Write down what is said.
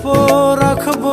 গল্প রাখব।